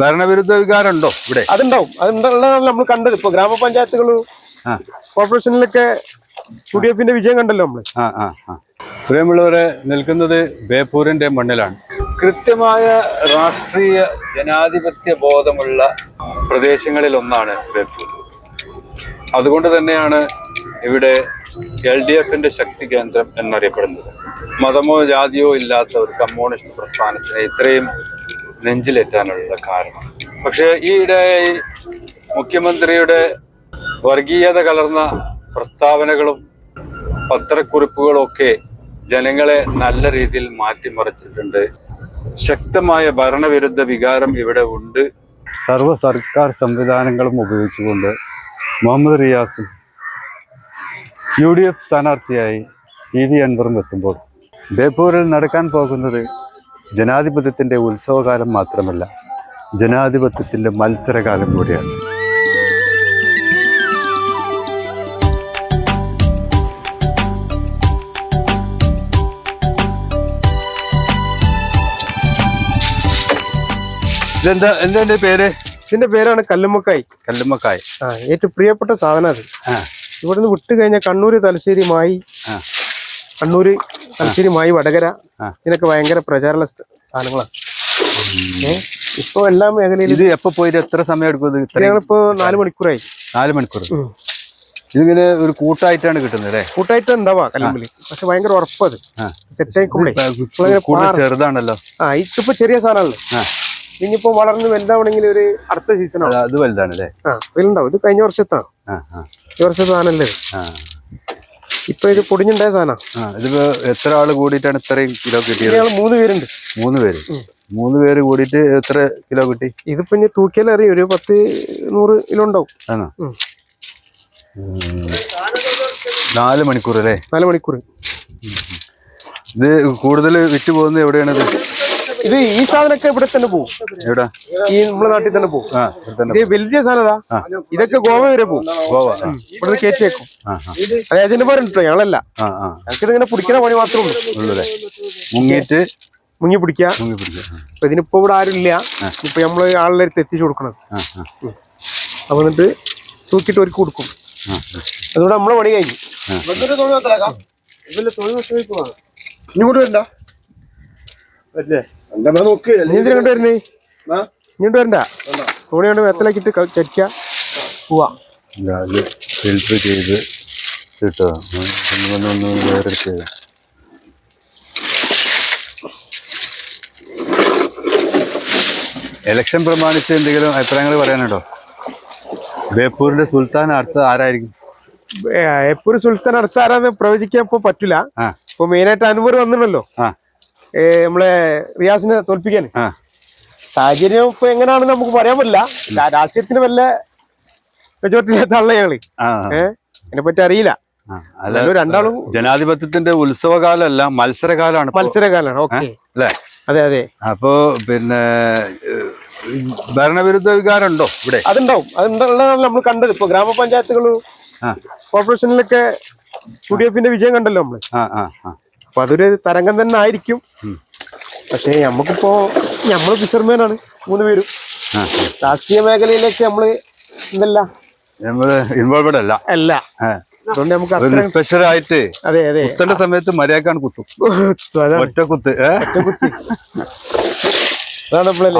ഭരണവിരുദ്ധ വികാരമുണ്ടോ ഇവിടെ? അതുണ്ടാവും. അതുള്ളതാണ് നമ്മൾ കണ്ടത്. ഇപ്പൊ ഗ്രാമപഞ്ചായത്തുകളും ആ. കോർപ്പറേഷനിലൊക്കെ യു ഡി എഫിന്റെ വിജയം കണ്ടല്ലോ നമ്മൾ. പ്രിയമുള്ളവരെ നിൽക്കുന്നത് ബേപ്പൂരിന്റെ മണ്ണിലാണ്. കൃത്യമായ രാഷ്ട്രീയ ജനാധിപത്യ ബോധമുള്ള പ്രദേശങ്ങളിൽ ഒന്നാണ് ബേപ്പൂർ. അതുകൊണ്ട് തന്നെയാണ് ഇവിടെ എൽ ഡി എഫിന്റെ ശക്തി കേന്ദ്രം എന്നറിയപ്പെടുന്നത്. മതമോ ജാതിയോ ഇല്ലാത്ത ഒരു കമ്മ്യൂണിസ്റ്റ് പ്രസ്ഥാനത്തിന് ഇത്രയും നെഞ്ചിലേറ്റാനുള്ള കാരണം. പക്ഷെ ഈയിടെയായി മുഖ്യമന്ത്രിയുടെ വർഗീയത കലർന്ന പ്രസ്താവനകളും പത്രക്കുറിപ്പുകളും ഒക്കെ ജനങ്ങളെ നല്ല രീതിയിൽ മാറ്റിമറിച്ചിട്ടുണ്ട്. ശക്തമായ ഭരണവിരുദ്ധ വികാരം ഇവിടെ ഉണ്ട്. സർവ സർക്കാർ സംവിധാനങ്ങളും ഉപയോഗിച്ചുകൊണ്ട് മുഹമ്മദ് റിയാസും യു ഡി എഫ് സ്ഥാനാർത്ഥിയായി ഇ വി അൻവറും എത്തുമ്പോൾ. ബേപ്പൂരിൽ നടക്കാൻ പോകുന്നത് ജനാധിപത്യത്തിന്റെ ഉത്സവകാലം മാത്രമല്ല ജനാധിപത്യത്തിന്റെ മത്സരകാലം കൂടിയാണ്. ഇതെന്താ എന്താ എന്റെ പേര്? ഇതിന്റെ പേരാണ് കല്ലുമ്മക്കായ്. കല്ലുമ്മക്കായ്. ആ ഏറ്റവും പ്രിയപ്പെട്ട സാധനം അത്. ഇവിടുന്ന് വിട്ടുകഴിഞ്ഞാൽ കണ്ണൂര് തലശ്ശേരി മായി കണ്ണൂര് തലശ്ശേരി മായി വടകര. ഇതിനൊക്കെ ഭയങ്കര പ്രചാരണ സാധനങ്ങളാണ്. ഇപ്പൊ എല്ലാ മേഖലയിലും ഇത് എപ്പോ പോയിട്ട് എത്ര സമയം എടുക്കും ഞങ്ങളിപ്പോ നാല് മണിക്കൂറായി. നാല് മണിക്കൂർ. ഇതിങ്ങനെ ഒരു കൂട്ടായിട്ടാണ് കിട്ടുന്നത് അല്ലേ? കൂട്ടായിട്ട് ഉണ്ടാവാ കല്ലുമ്പലി. പക്ഷെ ഭയങ്കര ഉറപ്പത്. സെറ്റ് ആയിക്കുമ്പോഴേ ചെറുതാണല്ലോ. ആ ഇതിപ്പോ ചെറിയ സാധനമല്ലേ? ഇനിയിപ്പോ വളർന്ന് വലുതാവണമെങ്കിൽ ഒരു അടുത്ത സീസണാണ് അത് വലുതാണ് അല്ലേ ആ ഇതിലുണ്ടാവും. ഇത് കഴിഞ്ഞ വർഷത്താണ്. ഈ വർഷത്തെ സാധനമല്ലേ ഇപ്പൊ ഇത് പൊടിഞ്ഞുണ്ടായ സാധനം. ഇതിപ്പോ എത്ര ആൾ കൂടിയിട്ടാണ് ഇത്രയും കിലോ കിട്ടിയത്? മൂന്ന് പേരുണ്ട്. മൂന്ന് പേര്. മൂന്ന് പേര് കൂടിയിട്ട് എത്ര കിലോ കിട്ടി? ഇതിപ്പോ ഇനി തൂക്കിയാൽ അറിയും ഒരു പത്ത് നൂറ് കിലോ ഉണ്ടാവും. ആണോ. നാല് മണിക്കൂർ അല്ലേ? നാല് മണിക്കൂർ. ഇത് കൂടുതൽ വിറ്റ് പോകുന്നത് എവിടെയാണിത്? ഇത് ഈ സാധനമൊക്കെ ഇവിടെ തന്നെ പോകും എവിടെ? ഈ നമ്മളെ നാട്ടിൽ തന്നെ പോകും ഇവിടെ ഇത് വലിയ സാധനതാ. ഇതൊക്കെ ഗോവ വരെ പോകും ഗോവ ആ. ഇവിടുന്ന് കയറ്റി വെക്കും അത് ഏജന്റ് പറഞ്ഞിട്ടോ ഞങ്ങളല്ല. ഞങ്ങൾക്ക് ഇതിങ്ങനെ പിടിക്കുന്ന പണി മാത്രമേ ഉള്ളൂ. മുങ്ങിയിട്ട് മുങ്ങി പിടിക്കുക. മുങ്ങി പിടിക്കുക അപ്പൊ ഇതിനിപ്പോ ഇവിടെ ആരും ഇല്ല ഇപ്പൊ നമ്മൾ ആളുടെ അടുത്ത് എത്തിച്ചു കൊടുക്കണം അപ്പൊ എന്നിട്ട് തൂക്കിട്ട് ഒരുക്കി കൊടുക്കും. അതുകൊണ്ട് നമ്മളെ പണി കഴിഞ്ഞു. ഇങ്ങോട്ട് വരണ്ട. ഇങ്ങോട്ട് വരണ്ട. തോണി കൊണ്ട് പോവാ. ചെയ്ത് ഒന്ന് ഒന്ന് ഇലക്ഷൻ പ്രമാണിച്ച് എന്തെങ്കിലും അഭിപ്രായങ്ങൾ പറയാനുണ്ടോ? ബേപ്പൂരിന്റെ സുൽത്താൻ അടുത്ത് ആരായിരിക്കും? ബേപ്പൂർ സുൽത്താൻ അടുത്ത് ആരാന്ന് പ്രവചിക്കാൻ ഇപ്പൊ പറ്റില്ല. ഇപ്പൊ മെയിനായിട്ട് അനുവർ വന്നിട്ടുണ്ടല്ലോ. ആ. നമ്മളെ റിയാസിനെ തോൽപ്പിക്കാൻ. സാഹചര്യം ഇപ്പൊ എങ്ങനെയാണെന്ന് നമുക്ക് പറയാൻ പറ്റില്ല. രാഷ്ട്രീയത്തിന് വല്ല മെജോറിറ്റി അതിനെ ഞങ്ങൾ ആ. ഏഹ് അതിനെപ്പറ്റി അറിയില്ല. രണ്ടാളും ജനാധിപത്യത്തിന്റെ ഉത്സവകാലമല്ല മത്സരകാലമാണ് ഇപ്പോ. മത്സരകാലാണ് ഓക്കെ. അല്ലേ? അതെ അതെ. അപ്പോ പിന്നെ ഭരണവിരുദ്ധ ഭരണവിരുദ്ധ വികാരമുണ്ടോ ഇവിടെ? അതുണ്ടാവും. അതുണ്ടാണ് നമ്മൾ കണ്ടത്. ഇപ്പൊ ഗ്രാമപഞ്ചായത്തുകളും കോർപ്പറേഷനിലൊക്കെ യു ഡി എഫിന്റെ വിജയം കണ്ടല്ലോ നമ്മൾ. അപ്പൊ അതൊരു തരംഗം തന്നെ ആയിരിക്കും. പക്ഷെ നമുക്കിപ്പോ നമ്മൾ ഫിഷർമാനാണ് മൂന്ന് പേരും. രാഷ്ട്രീയ മേഖലയിലേക്ക് നമ്മൾ എന്തല്ല നമ്മൾ ഇൻവോൾവഡ് അല്ല. അല്ല. അതുകൊണ്ട് നമുക്ക് സ്പെഷ്യൽ ആയിട്ട് അതെ അതെ. കുത്തേണ്ട സമയത്ത് മര്യാദക്കാണ് കുത്തും. ഒറ്റ കുത്ത്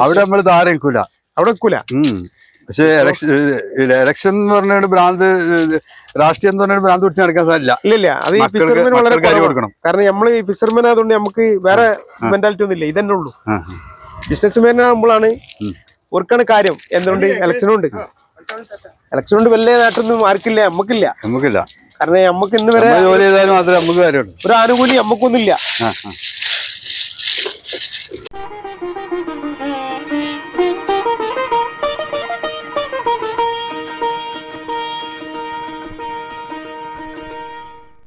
അവിടെ നമ്മൾ താരക്കൂല അവിടെ വെക്കൂല പക്ഷെ ഇലക്ഷൻ ഇലക്ഷൻ എന്ന് പറഞ്ഞ ഭ്രാന്ത് രാഷ്ട്രീയം എന്ന് പറഞ്ഞാൽ ഭ്രാന്ത് പിടിച്ച് നടക്കാൻ സാധില്ല ഇല്ല ഇല്ല അത് ഈ മക്കൾക്ക് വളരെ കൊടുക്കണം. കാരണം നമ്മൾ ഈ ഫിസർമൻ ആയതുകൊണ്ട് നമുക്ക് വേറെ മെന്റാലിറ്റി ഒന്നും ഇല്ല ഇതന്നെ ഉള്ളൂ. ബിസിനസ് ബിസിനസ്മാൻ ആകുമ്പോഴാണ് ഓർക്കാണ് കാര്യം. എന്തുകൊണ്ട് ഇലക്ഷനുണ്ട് ഇലക്ഷൻ കൊണ്ട് വലിയ നേട്ടമൊന്നും ആർക്കില്ല നമുക്കില്ല. നമുക്കില്ല. കാരണം നമുക്ക് ഇന്ന് വരെ ജോലി ചെയ്താലും മാത്രമേ നമുക്ക് കാര്യമുള്ളൂ. ഒരു ആനുകൂല്യം നമുക്കൊന്നുമില്ല.